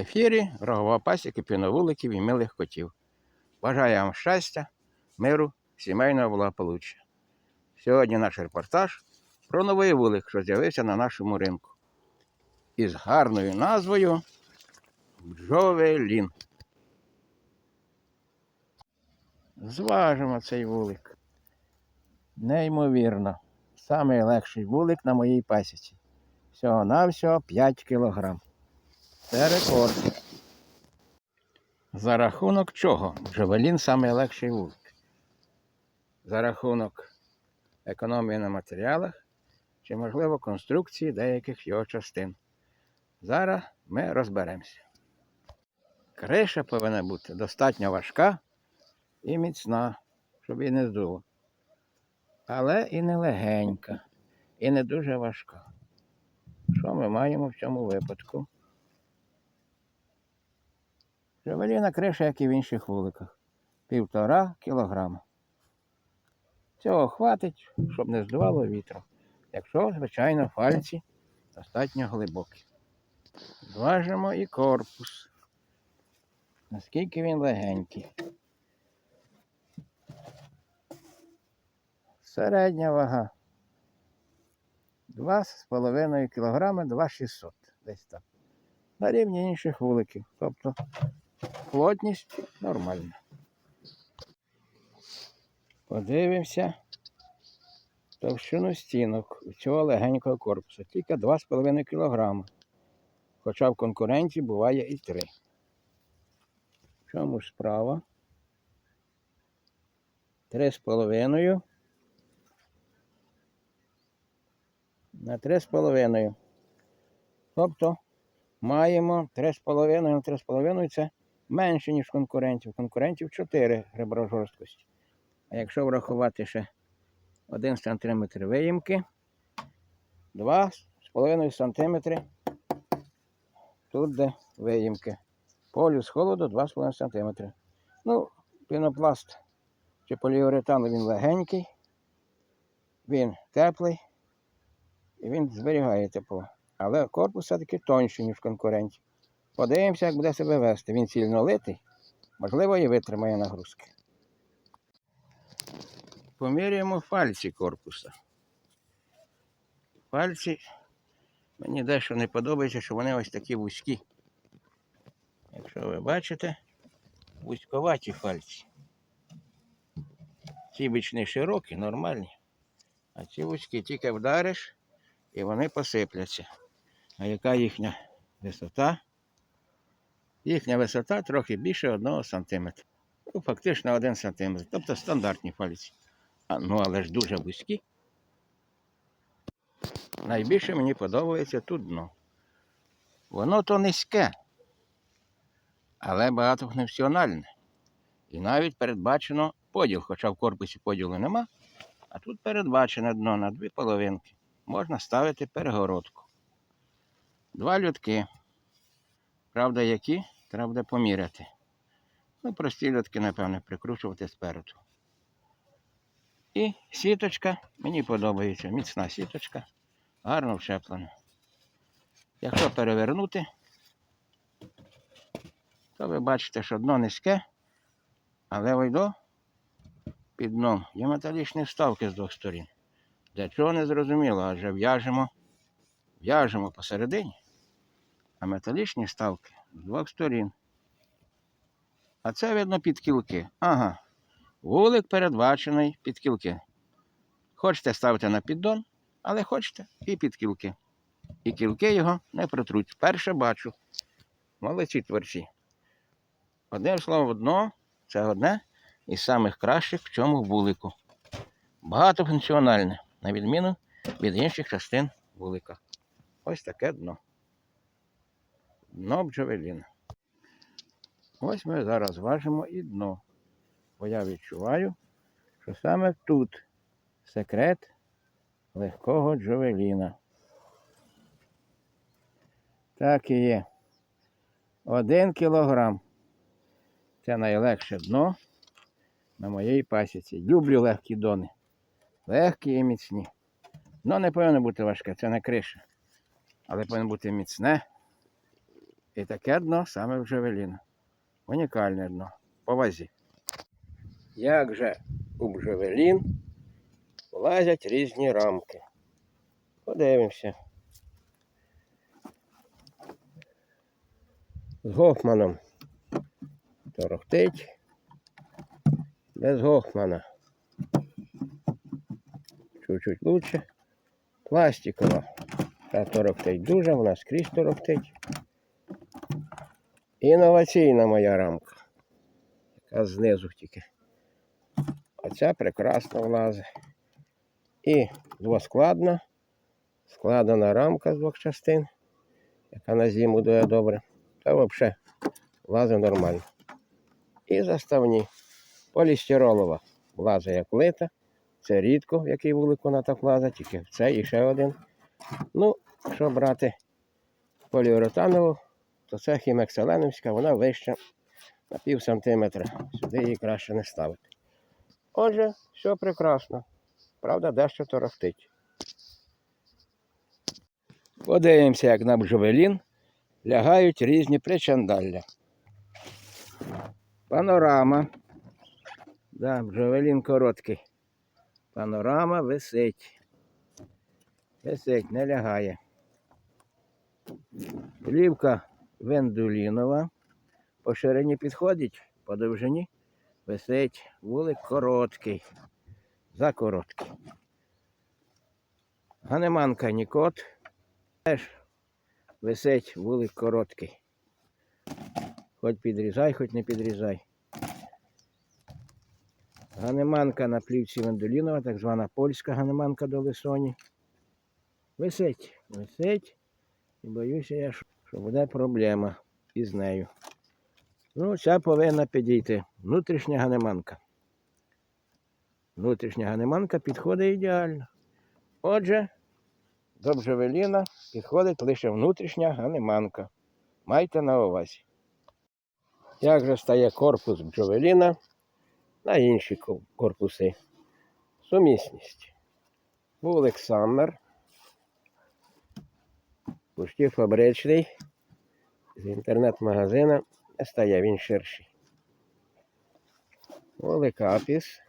ефірі Рогова пасіки піновуликів і милих котів. Бажаю вам щастя, миру, сімейного благополуччя. Сьогодні наш репортаж про новий вулик, що з'явився на нашому ринку. Із гарною назвою Бджовелін. Зважимо цей вулик. Неймовірно. Самий легший вулик на моїй пасіці. Всього-навсього 5 кілограм. Це рекорд. За рахунок чого? Джавелін найлегший вулик. За рахунок економії на матеріалах чи, можливо, конструкції деяких його частин. Зараз ми розберемося. Криша повинна бути достатньо важка і міцна, щоб її не здуло. Але і не легенька, і не дуже важка. Що ми маємо в цьому випадку? Джавеліна криша, як і в інших вуликах. Півтора кілограма. Цього хватить, щоб не здувало вітром. Якщо, звичайно, фальці достатньо глибокі. Зважимо і корпус. Наскільки він легенький. Середня вага. 2,5 кг 2,600 десь так. На рівні інших вуликів. Тобто плотність нормальна. Подивимося товщину стінок цього легенького корпусу. Тільки 2,5 кг. Хоча в конкуренті буває і 3. В чому ж справа? 3,5 на 3,5. Тобто маємо 3,5 на 3,5 це менше, ніж конкурентів. Конкурентів 4 ребра жорсткості. А якщо врахувати ще 1 см виїмки, 2,5 см тут де виїмки. Полюс холоду 2,5 см. Ну, пінопласт чи поліуретан він легенький, він теплий і він зберігає тепло. Але корпус все-таки тонший, ніж конкурентів. Подивимося, як буде себе вести. Він сильно литий, можливо, і витримає нагрузки. Поміряємо пальці корпуса. Пальці мені дещо не подобається, що вони ось такі вузькі. Якщо ви бачите, вузьковаті пальці. Ці бічні широкі, нормальні. А ці вузькі тільки вдариш і вони посипляться. А яка їхня висота? Їхня висота трохи більше 1 см. Ну, фактично 1 см. Тобто стандартні пальці. А, ну, але ж дуже вузькі. Найбільше мені подобається тут дно. Воно то низьке, але багатофункціональне. І навіть передбачено поділ, хоча в корпусі поділу нема, а тут передбачено дно на дві половинки. Можна ставити перегородку. Два льотки. Правда, які? Треба буде поміряти. Ну, прості льотки, напевне, прикручувати спереду. І сіточка, мені подобається, міцна сіточка, гарно вщеплена. Якщо перевернути, то ви бачите, що дно низьке, але вийдо під дном є металічні вставки з двох сторін. Для чого не зрозуміло, адже в'яжемо, в'яжемо посередині, а металічні вставки з двох сторін. А це видно під кілки. Ага. Вулик передбачений під кілки. Хочете ставити на піддон, але хочете і під кілки. І кілки його не протруть. Перше бачу. Молодці творці. Одним словом, дно це одне із самих кращих в цьому вулику. Багатофункціональне, на відміну від інших частин вулика. Ось таке дно. Дно бджовеліна. Ось ми зараз важимо і дно. Бо я відчуваю, що саме тут секрет легкого джовеліна. Так і є. Один кілограм. Це найлегше дно на моїй пасіці. Люблю легкі дони. Легкі і міцні. Дно не повинно бути важке, це не криша. Але повинно бути міцне І таке дно саме в Джавеліна. Унікальне дно. По вазі. Як же у Бжевелін лазять різні рамки. Подивимося. З Гофманом торохтить. Без Гофмана. Чуть-чуть лучше. Пластикова. Та торохтить дуже, вона скрізь торохтить. Інноваційна моя рамка. Яка знизу тільки. Оця прекрасно влазить. І двоскладна, складена рамка з двох частин, яка на зиму дує добре. Та взагалі влазить нормально. І заставні. Полістиролова влазить як плита. Це рідко, який вулик вона так влазить, тільки це і ще один. Ну, якщо брати поліуретанову, то це хімекселеновська, вона вища на пів сантиметра. Сюди її краще не ставити. Отже, все прекрасно. Правда, дещо торохтить. Подивимося, як на бджовелін лягають різні причандалля. Панорама. Да, бджовелін короткий. Панорама висить. Висить, не лягає. Плівка вендулінова. По ширині підходить, по довжині висить вулик короткий. За короткий. Ганеманка Нікот. Теж висить вулик короткий. Хоч підрізай, хоч не підрізай. Ганеманка на плівці Вендолінова, так звана польська ганеманка до Лисоні. Висить, висить. І боюся я, що що буде проблема із нею. Ну, ця повинна підійти. Внутрішня ганеманка. Внутрішня ганеманка підходить ідеально. Отже, до бджевеліна підходить лише внутрішня ганеманка. Майте на увазі. Як же стає корпус бджовеліна на інші корпуси? Сумісність. Вулик Саммер. Пусті фабричний. З інтернет-магазина не стає він ширший. Вулик Апіс.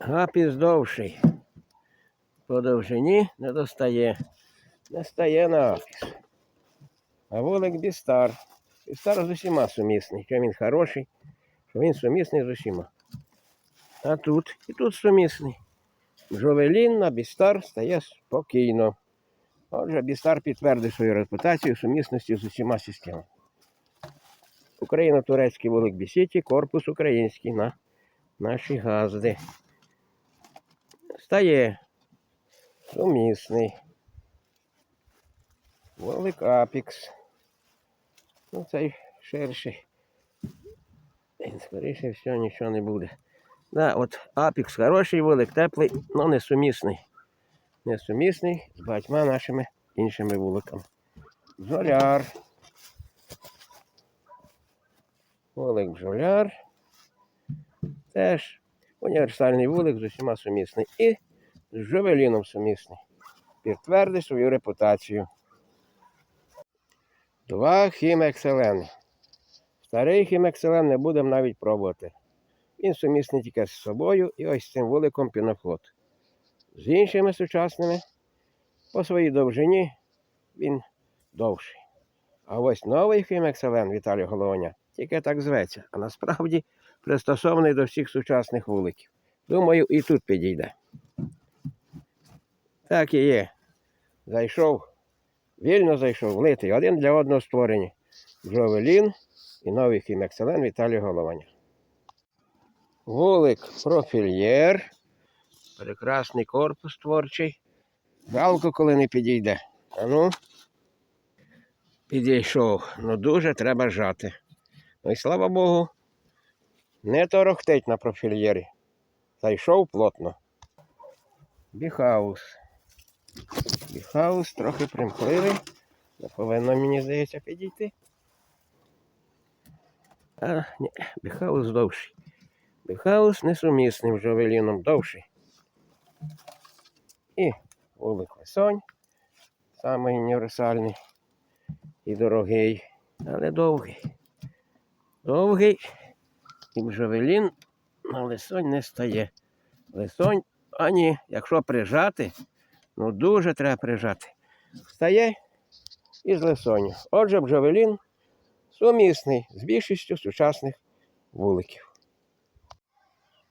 Апіс довший. По довжині не достає. Не стає на апіс. А вулик Бістар. Бістар з усіма сумісний. Що він хороший, що він сумісний з усіма. А тут і тут сумісний. Жовелін на Бістар стає спокійно. Отже, Бістар підтвердив свою репутацію сумісності з усіма системами. Україно-турецький вулик Бісіті, корпус український на наші газди. Стає сумісний. Вулик Апікс. Ну, цей ширший. Скоріше всього, нічого не буде. Да, от Апікс хороший вулик, теплий, але несумісний. Несумісний з багатьма нашими іншими вуликами. Бджоляр. Вулик бджоляр. Теж універсальний вулик з усіма сумісний. І з Жовеліном сумісний. Підтвердить свою репутацію. Два хімекселени. Старий хімекселен не будемо навіть пробувати. Він сумісний тільки з собою і ось цим вуликом пінофлот. З іншими сучасними по своїй довжині він довший. А ось новий хімекселен Віталій Головня тільки так зветься, а насправді пристосований до всіх сучасних вуликів. Думаю, і тут підійде. Так і є. Зайшов, вільно зайшов, литий, один для одного створені. Джовелін і новий хімекселен Віталій Голованя. Вулик профільєр. Прекрасний корпус творчий. Жалко, коли не підійде. А ну, підійшов. Ну дуже треба жати. Ну і слава Богу, не торохтить на профільєрі. Зайшов плотно. Біхаус. Біхаус трохи примхливий. Не повинно, мені здається, підійти. А, ні, біхаус довший. Біхаус несумісний з Жовеліном довший. І вулик Лисонь. Самий універсальний і дорогий, але довгий. Довгий і бжовелін на лисонь не стає. Лисонь, а ні, якщо прижати, ну дуже треба прижати. Стає із лисоню. Отже, бжовелін сумісний з більшістю сучасних вуликів.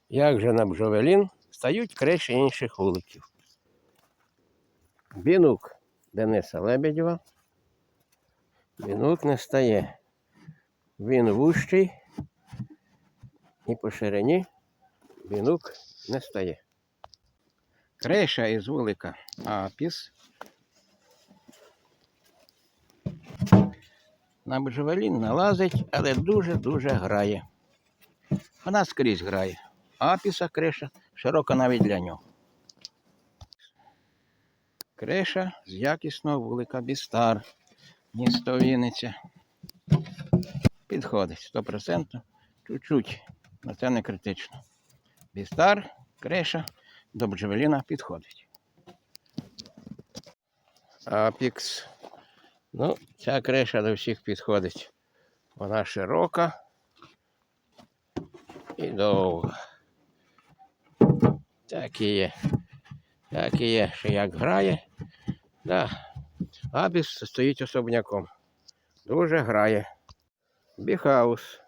Як же на бжовелін стають криші інших вуликів? Бінук Дениса Лебедєва. Бінук не стає. Він вущий і по ширині бінук не стає. Криша із вулика Апіс. На бджевелін налазить, але дуже-дуже грає. Вона скрізь грає. Апіса криша широка навіть для нього. Криша з якісного вулика Бістар. Місто Вінниця. Підходить 100%. Чуть-чуть, але це не критично. Бістар, криша до бджевеліна підходить. Апікс. Ну, ця криша до всіх підходить. Вона широка і довга. Так і є. Так і є, що як грає. Да. Апікс стоїть особняком. Дуже грає. Біхаус.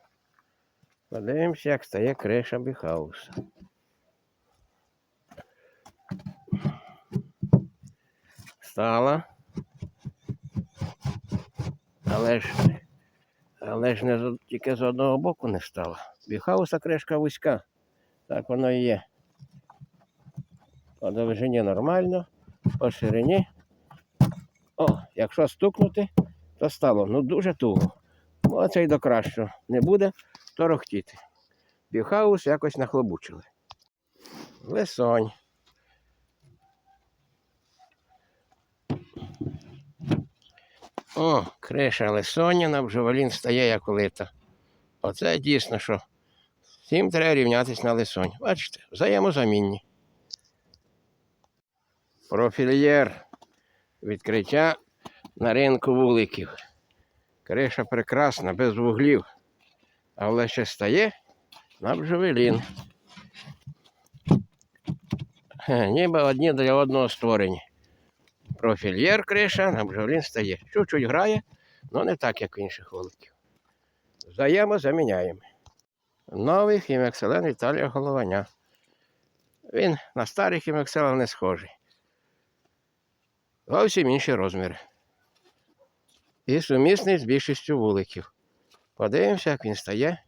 Подивимося, як стає криша біхауса. Стала. Але ж, але ж не тільки з одного боку не стала. Біхауса кришка вузька. Так воно і є. По довжині нормально, по ширині. О, якщо стукнути, то стало ну дуже туго. Ну, Оце й до кращого. Не буде торохтіти. Біхаус якось нахлобучили. Лисонь. О, криша лисоня на бджоволін стає як улита. Оце дійсно, що всім треба рівнятися на лисонь. Бачите, взаємозамінні. Профільєр. Відкриття на ринку вуликів. Криша прекрасна, без вуглів. Але ще стає на бджовелін. Ніби одні для одного створені. Профільєр криша, на бджолін стає. Чуть-чуть грає, але не так, як в інших вуликів. Взаємозаміняємо. Новий хімекселен Віталія Голованя. Він на старий хімекселен не схожий. Зовсім інші розміри. І сумісний з більшістю вуликів. Подивимося, як він стає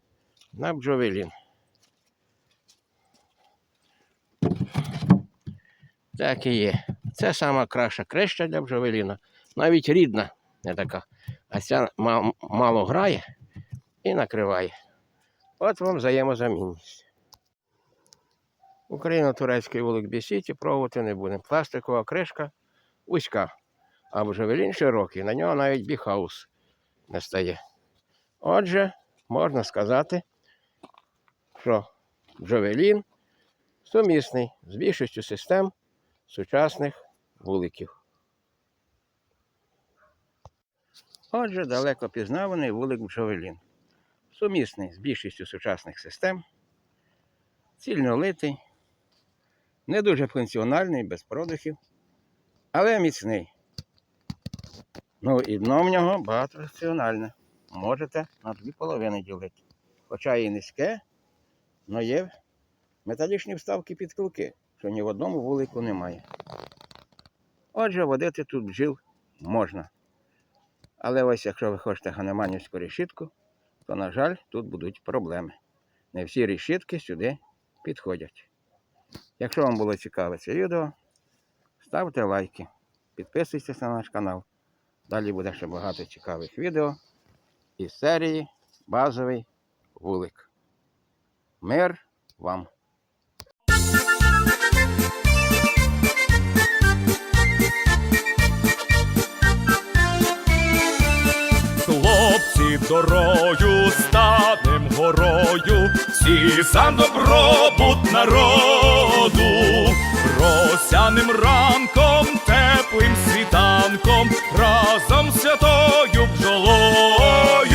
на бджовелін. Так і є. Це сама краща креща для бджовеліна. Навіть рідна, не така. А ця мало грає і накриває. От вам взаємозамінність. Україно-турецький вулик Бісіті пробувати не будемо. Пластикова кришка вузька, а бджовелін широкий, на нього навіть біхаус не стає. Отже, можна сказати, що бджовелін сумісний з більшістю систем сучасних вуликів. Отже, далеко пізнаваний вулик бджовелін. Сумісний з більшістю сучасних систем, цільнолитий, не дуже функціональний, без продухів, але міцний. Ну і дно в нього багатофункціональне. Можете на дві половини ділити. Хоча і низьке, але є металічні вставки під килки, що ні в одному вулику немає. Отже, водити тут бджіл можна. Але ось якщо ви хочете ганеманівську решітку, то, на жаль, тут будуть проблеми. Не всі решітки сюди підходять. Якщо вам було цікаве це відео, ставте лайки, підписуйтесь на наш канал. Далі буде ще багато цікавих відео із серії Базовий вулик. Мир вам! Хлопці дорою станем горою, всі за добробут народу, росяним ранком, теплим світанком, разом святою бджолою.